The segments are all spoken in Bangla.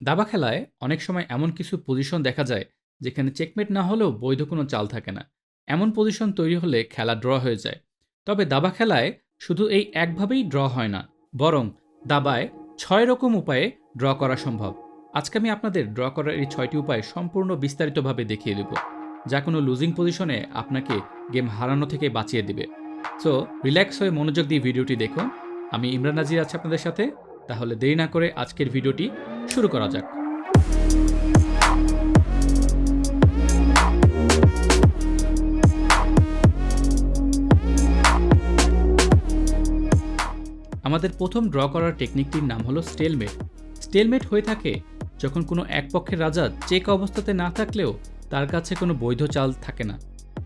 দাবা খেলায় অনেক সময় এমন কিছু পজিশন দেখা যায় যেখানে চেকমেট না হলেও বৈধ কোনো চাল থাকে না। এমন পজিশন তৈরি হলে খেলা ড্র হয়ে যায়। তবে দাবা খেলায় শুধু এই একভাবেই ড্র হয় না, বরং দাবায় ছয় রকম উপায়ে ড্র করা সম্ভব। আজকে আমি আপনাদের ড্র করার এই ছয়টি উপায় সম্পূর্ণ বিস্তারিতভাবে দেখিয়ে দেব, যা কোনো লুজিং পজিশনে আপনাকে গেম হারানো থেকে বাঁচিয়ে দিবে। সো রিল্যাক্স হয়ে মনোযোগ দিয়ে ভিডিওটি দেখুন। আমি ইমরান নাজির আছি আপনাদের সাথে। তাহলে দেরি না করে আজকের ভিডিওটি শুরু করা যাক। আমাদের প্রথম ড্র করার টেকনিকটির নাম হলো স্টেলমেট। স্টেলমেট হয়ে থাকে যখন কোনো এক পক্ষের রাজা চেক অবস্থাতে না থাকলেও তার কাছে কোনো বৈধ চাল থাকে না।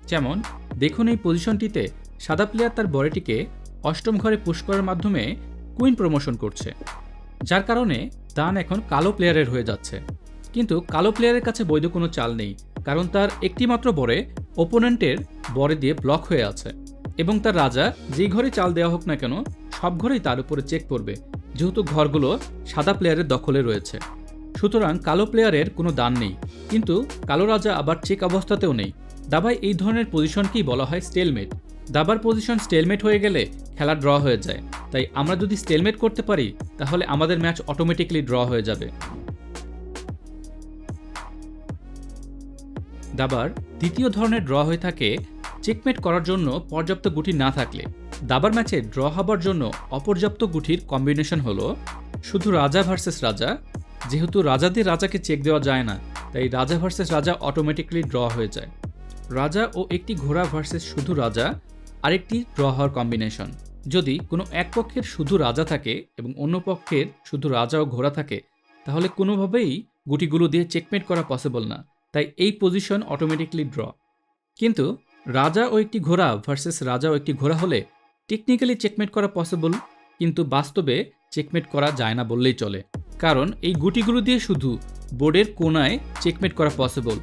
যেমন, দেখুন এই পজিশনটিতে সাদা প্লেয়ার তার বড়িটিকে অষ্টম ঘরে পুশ করার মাধ্যমে কুইন প্রমোশন করছে। যার কারণে দান এখন কালো প্লেয়ারের হয়ে যাচ্ছে। কিন্তু কালো প্লেয়ারের কাছে বৈধ কোনো চাল নেই, কারণ তার একটিমাত্র বরে ওপোনেন্টের বরে দিয়ে ব্লক হয়ে আছে। এবং তার রাজা যেই ঘরে চাল দেওয়া হোক না কেন, সব ঘরেই তার উপরে চেক পড়বে, যেহেতু ঘরগুলো সাদা প্লেয়ারের দখলে রয়েছে। সুতরাং কালো প্লেয়ারের কোনো দান নেই, কিন্তু কালো রাজা আবার চেক অবস্থাতেও নেই। দাবায় এই ধরনের পজিশনকেই বলা হয় স্টেলমেট দাবার পজিশন স্টেলমেট হয়ে গেলে খেলা ড্র হয়ে যায়। তাই আমরা যদি স্টেলমেট করতে পারি, তাহলে আমাদের ম্যাচ অটোমেটিক্যালি ড্র হয়ে যাবে। দাবার দ্বিতীয় ধরনের ড্র হয়ে থাকে চেকমেট করার জন্য পর্যাপ্ত গুটি না থাকলে। দাবার ম্যাচে ড্র হবার জন্য অপর্যাপ্ত গুটির কম্বিনেশন হলো শুধু রাজা ভার্সেস রাজা। যেহেতু রাজাদের রাজাকে চেক দেওয়া যায় না, তাই রাজা ভার্সেস রাজা অটোমেটিক্যালি ড্র হয়ে যায়। রাজা ও একটি ঘোড়া ভার্সেস শুধু রাজা আরেকটি ড্র হওয়ার কম্বিনেশন যদি কোনো এক পক্ষের শুধু রাজা থাকে এবং অন্য পক্ষের শুধু রাজা ও ঘোড়া থাকে, তাহলে কোনোভাবেই গুটিগুলো দিয়ে চেকমেট করা পসিবল না। তাই এই পজিশন অটোমেটিকলি ড্র কিন্তু রাজা ও একটি ঘোড়া ভার্সেস রাজা ও একটি ঘোড়া হলে টেকনিক্যালি চেকমেট করা পসিবল কিন্তু বাস্তবে চেকমেট করা যায় না বললেই চলে। কারণ এই গুটিগুলো দিয়ে শুধু বোর্ডের কোনায় চেকমেট করা পসিবল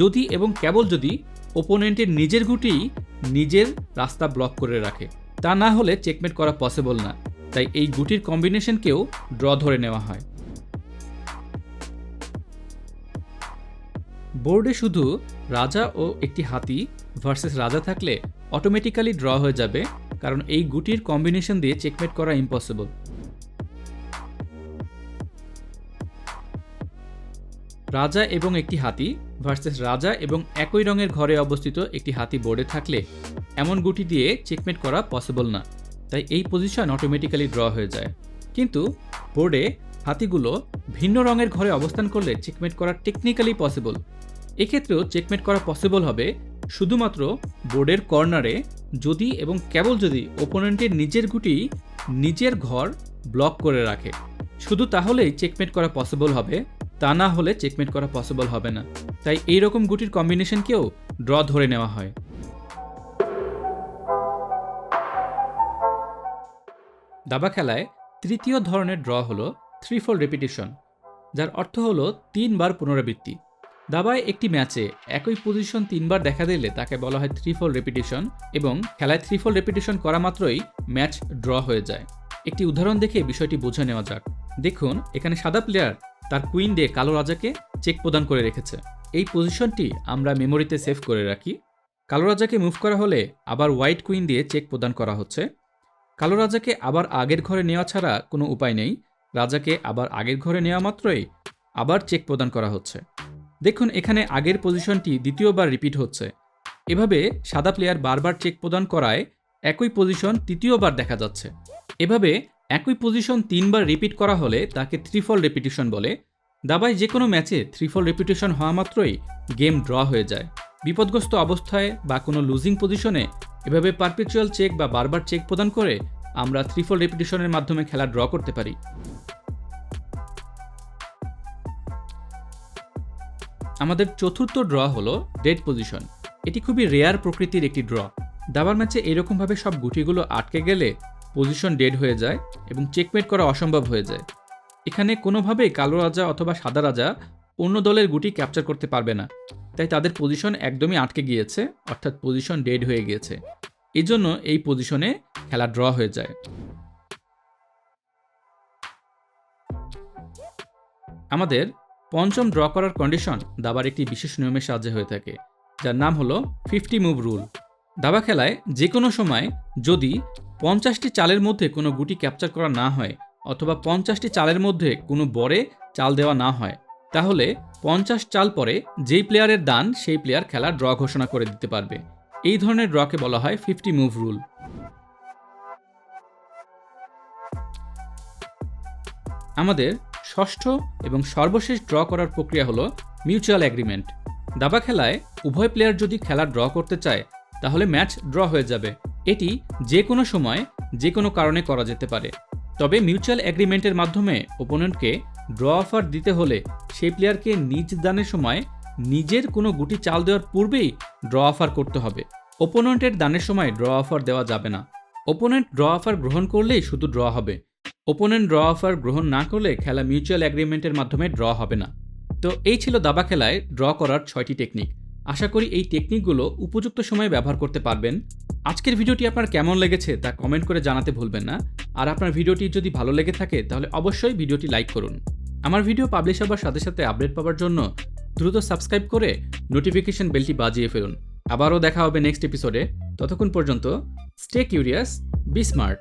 যদি এবং কেবল যদি ওপোনেন্টের নিজের গুটি নিজের রাস্তা ব্লক করে রাখে। তা না হলে চেকমেট করা পসিবল না। তাই এই গুটির কম্বিনেশনকেও ড্র ধরে নেওয়া হয়। বোর্ডে শুধু রাজা ও একটি হাতি ভার্সেস রাজা থাকলে অটোমেটিক্যালি ড্র হয়ে যাবে, কারণ এই গুটির কম্বিনেশন দিয়ে চেকমেট করা ইম্পসিবল রাজা এবং একটি হাতি ভার্সেস রাজা এবং একই রঙের ঘরে অবস্থিত একটি হাতি বোর্ডে থাকলে এমন গুটি দিয়ে চেকমেট করা পসিবল না। তাই এই পজিশন অটোমেটিক্যালি ড্র হয়ে যায়। কিন্তু বোর্ডে হাতিগুলো ভিন্ন রঙের ঘরে অবস্থান করলে চেকমেট করা টেকনিক্যালি পসিবল এক্ষেত্রেও চেকমেট করা পসিবল হবে শুধুমাত্র বোর্ডের কর্নারে যদি এবং কেবল যদি ওপোনেন্টের নিজের গুটি নিজের ঘর ব্লক করে রাখে। শুধু তাহলেই চেকমেট করা পসিবল হবে তা না হলে চেকমেট করা পসিবল হবে না। তাই এই রকম গুটির কম্বিনেশনকেও ড্র ধরে নেওয়া হয়। দাবা খেলায় তৃতীয় ধরনের ড্র হলো থ্রি ফোল রেপিটেশন যার অর্থ হলো তিনবার পুনরাবৃত্তি। দাবায় একটি ম্যাচে একই পজিশন তিনবার দেখা দিলে তাকে বলা হয় থ্রি ফোল রেপিটেশন এবং খেলায় থ্রি ফোল রেপিটেশন করা মাত্রই ম্যাচ ড্র হয়ে যায়। একটি উদাহরণ দেখে বিষয়টি বুঝে নেওয়া যাক। দেখুন, এখানে সাদা প্লেয়ার তার কুইন দিয়ে কালো রাজাকে চেক প্রদান করে রেখেছে। এই পজিশনটি আমরা মেমোরিতে সেভ করে রাখি। কালো রাজাকে মুভ করা হলে আবার হোয়াইট কুইন দিয়ে চেক প্রদান করা হচ্ছে। কালো রাজাকে আবার আগের ঘরে নেওয়া ছাড়া কোনো উপায় নেই। রাজাকে আবার আগের ঘরে নেওয়া মাত্রই আবার চেক প্রদান করা হচ্ছে। দেখুন, এখানে আগের পজিশনটি দ্বিতীয়বার রিপিট হচ্ছে। এভাবে সাদা প্লেয়ার বারবার চেক প্রদান করায় একই পজিশন তৃতীয়বার দেখা যাচ্ছে। এভাবে একই পজিশন তিনবার রিপিট করা হলে তাকে থ্রিফল রেপিটেশন বলে। দাবায় যে কোনো ম্যাচে থ্রিফল রেপিটেশন হওয়া মাত্রই গেম ড্র হয়ে যায়। বিপদগ্রস্ত অবস্থায় বা কোনো লুজিং পজিশনে এভাবে পারপেচুয়াল চেক বা বারবার চেক প্রদান করে আমরা থ্রিফল রেপিটেশনের মাধ্যমে খেলা ড্র করতে পারি। আমাদের চতুর্থ ড্র হলো ডেড পজিশন এটি খুবই রেয়ার প্রকৃতির একটি ড্র দাবার ম্যাচে এরকমভাবে সব গুটিগুলো আটকে গেলে পজিশন ডেড হয়ে যায় এবং চেকমেট করা অসম্ভব হয়ে যায়। এখানে কোনোভাবেই কালো রাজা অথবা সাদা রাজা অন্য দলের গুটি ক্যাপচার করতে পারবে না। তাই তাদের পজিশন একদমই আটকে গিয়েছে, অর্থাৎ পজিশন ডেড হয়ে গিয়েছে। এজন্য এই পজিশনে খেলা ড্র হয়ে যায়। আমাদের পঞ্চম ড্র করার কন্ডিশন দাবার একটি বিশেষ নিয়মের সাহায্যে হয়ে থাকে, যার নাম হলো ফিফটি মুভ রুল। দাবা খেলায় যে কোনো সময় যদি পঞ্চাশটি চালের মধ্যে কোনো গুটি ক্যাপচার করা না হয় অথবা পঞ্চাশটি চালের মধ্যে কোনো বরে চাল দেওয়া না হয়। তাহলে পঞ্চাশ চাল পরে যেই প্লেয়ারের দান সেই প্লেয়ার খেলা ড্র ঘোষণা করে দিতে পারবে। এই ধরনের ড্রকে বলা হয় ফিফটি মুভ রুল। আমাদের ষষ্ঠ এবং সর্বশেষ ড্র করার প্রক্রিয়া হলো মিউচুয়াল অ্যাগ্রিমেন্ট দাবা খেলায় উভয় প্লেয়ার যদি খেলা ড্র করতে চায়, তাহলে ম্যাচ ড্র হয়ে যাবে। এটি যে কোনো সময় যে কোনো কারণে করা যেতে পারে। তবে মিউচুয়াল অ্যাগ্রিমেন্টের মাধ্যমে ওপোনেন্টকে ড্র অফার দিতে হলে সেই প্লেয়ারকে নিজ দানের সময় নিজের কোনো গুটি চাল দেওয়ার পূর্বেই ড্র অফার করতে হবে। ওপোনেন্টের দানের সময় ড্র অফার দেওয়া যাবে না। ওপোনেন্ট ড্র অফার গ্রহণ করলেই শুধু ড্র হবে। ওপোনেন্ট ড্র অফার গ্রহণ না করলে খেলা মিউচুয়াল অ্যাগ্রিমেন্টের মাধ্যমে ড্র হবে না। তো এই ছিল দাবা খেলায় ড্র করার ছয়টি টেকনিক আশা করি এই টেকনিকগুলো উপযুক্ত সময়ে ব্যবহার করতে পারবেন। আজকের ভিডিওটি আপনার কেমন লেগেছে তা কমেন্ট করে জানাতে ভুলবেন না। আর আপনার ভিডিওটি যদি ভালো লেগে থাকে, তাহলে অবশ্যই ভিডিওটি লাইক করুন। আমার ভিডিও পাবলিশ হবার সাথে সাথে আপডেট পাওয়ার জন্য দ্রুত সাবস্ক্রাইব করে নোটিফিকেশন বেলটি বাজিয়ে ফেলুন। আবারও দেখা হবে নেক্সট এপিসোডে। ততক্ষণ পর্যন্ত স্টে কিউরিয়াস, বি স্মার্ট।